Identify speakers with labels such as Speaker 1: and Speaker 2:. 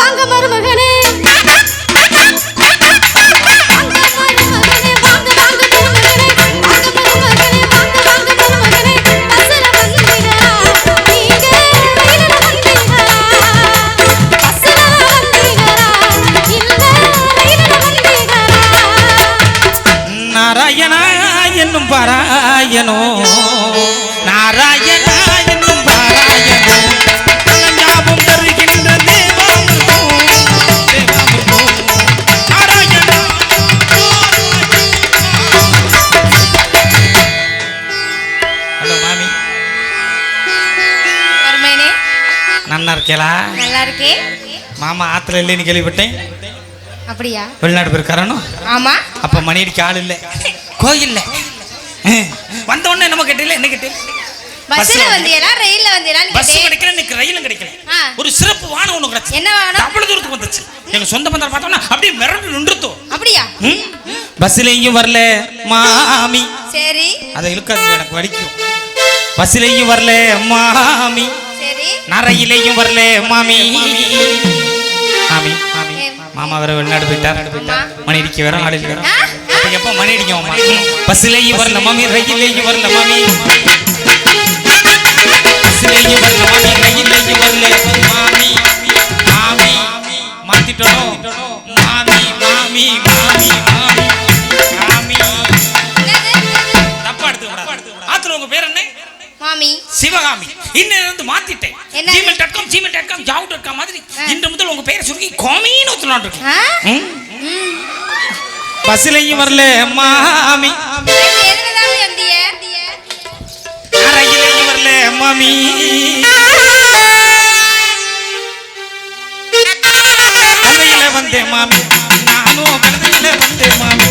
Speaker 1: வாங்க மருமகனே.
Speaker 2: நாராயணா என்னும் பாராயணோ. நன்னா இருக்கேளா
Speaker 1: நல்லா இருக்கே
Speaker 2: மாமா ஆத்துல இல்லைன்னு கேள்விப்பட்டேன்.
Speaker 1: அப்படியா?
Speaker 2: வெளிநாடு போயிருக்காரனோ
Speaker 1: ஆமா.
Speaker 2: அப்ப மணி அடிக்க ஆள் இல்ல. கோயில்ல. வந்த உடனே நம்ம கேட்டீங்களா என்ன கேட்டீங்க?
Speaker 1: பஸ்ல வந்தீங்களா ரயில்ல வந்தீங்களான்னு
Speaker 2: பஸ் கிடைக்கல இன்னைக்கு ரயிலும் கிடைக்கல. ஒரு சிறப்பு வானம் ஒண்ணு கிடைச்சு.
Speaker 1: என்ன வாங்கணும்
Speaker 2: அவ்வளவு தூரத்துக்கு வந்துச்சு எங்க சொந்த பந்தம் பார்த்தோம்னா அப்படியே மிரண்டு நின்றுத்தோம்
Speaker 1: அப்படியா?
Speaker 2: பஸ்லயும் வரல மாமி.
Speaker 1: சரி.
Speaker 2: அதை இழுக்காது எனக்கு வலிக்கும். பஸ்லயும் வரல மாமி. நரையிலையும் வரல மாமி. மாமி மாமி. மாமா. வேற வெளிநாடு போயிட்டார். மணி அடிக்க வேற ஆள்? அப்ப எப்ப மணி அடிக்கும் பஸ்லயும் வரல மாமி. ரயிலையும் வரல மாமி. பஸ்லயும் வரல மாமி. ரயிலையும் வரல. மாமி மாமி மாத்திட்டோம். மாமி மாமி மாமி மாமி. மாமி. தப்பா கூடாது. ஆத்துல உங்க பேர் என்ன?
Speaker 1: மாமி.
Speaker 2: சிவகாமி. இன்னையில இருந்து மாத்திட்டேன் Gmail dot com Gmail dot com ஜாவ் dot com மாதிரி இன்று முதல் உங்க பேரை சுருக்கி கோமின்னு ஊத்தலாம் இருக்கேன். பஸ்லையும் வரல மாமி. அறையிலையும் வரல மாமி. வந்தேன் மாமி. நானும் வந்தேன் மாமி.